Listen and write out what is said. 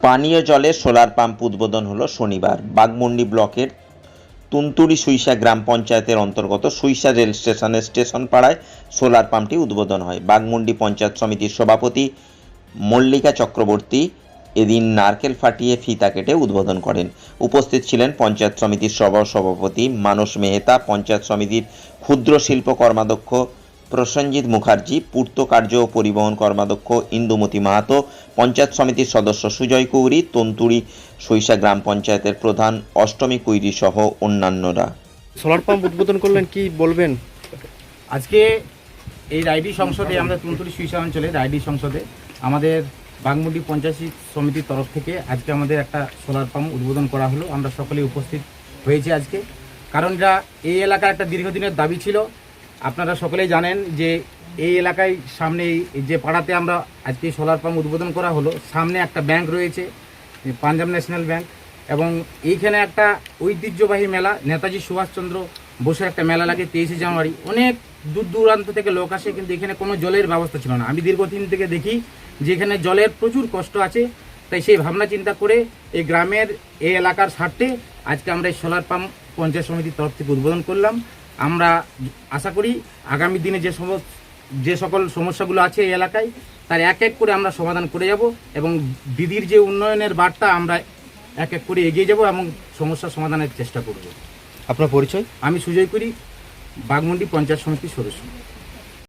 পানীয় জলের solar pump উদ্বোধন হলো শনিবার। বাগমুন্ডি ব্লকের তুনতুড়ি সুইসা গ্রাম পঞ্চায়েতের অন্তর্গত সুইসা রেল স্টেশনের স্টেশন পাড়ায় সোলার পাম্পটি উদ্বোধন হয়। বাগমুন্ডি পঞ্চায়েত সমিতির সভাপতি মল্লিকা চক্রবর্তী এদিন নারকেল ফাটিয়ে ফিতা কেটে উদ্বোধন করেন। উপস্থিত ছিলেন পঞ্চায়েত সমিতির সভা সভাপতি মানস মেহতা, পঞ্চায়েত সমিতির ক্ষুদ্র শিল্প কর্মাধ্যক্ষ প্রসেনজিৎ মুখার্জি পূর্ত কার্য ও পরিবহন কর্মাধ্যক্ষ ইন্দুমতি মাহাতো পঞ্চায়েত সমিতির সদস্য সুজয় কৌরি তন্তুরি সৈসা গ্রাম পঞ্চায়েতের প্রধান অষ্টমী কুইরি সহ অন্যান্যরা। সোলার পাম্প উদ্বোধন করলেন কি বলবেন? আজকে এই রাইডি সংসদে আমরা তুলতুলি সুইসা অঞ্চলে রাইডি সংসদে আমাদের বাগমুন্ডি পঞ্চায়েত সমিতির তরফ থেকে আজকে আমাদের একটা সোলার পাম্প উদ্বোধন করা হলো। আমরা সকলে উপস্থিত হয়েছি আজকে। কারণ এটা এই এলাকার একটা দীর্ঘদিনের দাবি ছিল। আপনারা সকলেই জানেন যে এই এলাকায় সামনে যে পাড়াতে আমরা আজকে সোলার পাম্প উদ্বোধন করা হলো, সামনে একটা ব্যাংক রয়েছে, পাঞ্জাব ন্যাশনাল ব্যাংক। এবং এইখানে একটা ঐতিহ্যবাহী মেলা, নেতাজি সুভাষচন্দ্র বসের একটা মেলা লাগে তেইশে জানুয়ারি। অনেক দূর দূরান্ত থেকে লোক আসে, কিন্তু এখানে কোনো জলের ব্যবস্থা ছিল না। আমি দীর্ঘদিন থেকে দেখি যে এখানে জলের প্রচুর কষ্ট আছে, তাই সেই ভাবনা চিন্তা করে এই গ্রামের, এই এলাকার স্বার্থে আজকে আমরা এই সোলার পাম্প পঞ্চায়েত সমিতির তরফ থেকে উদ্বোধন করলাম। আমরা আশা করি আগামী দিনে যে সমস্ত যে সকল সমস্যাগুলো আছে এই এলাকায় তার এক এক করে আমরা সমাধান করে যাব এবং দিদির যে উন্নয়নের বার্তা আমরা এক এক করে এগিয়ে যাব এবং সমস্যা সমাধানের চেষ্টা করব। আপনার পরিচয়? আমি সুজয় করি বাগমুন্ডি পঞ্চায়েত সমিতির সদস্য।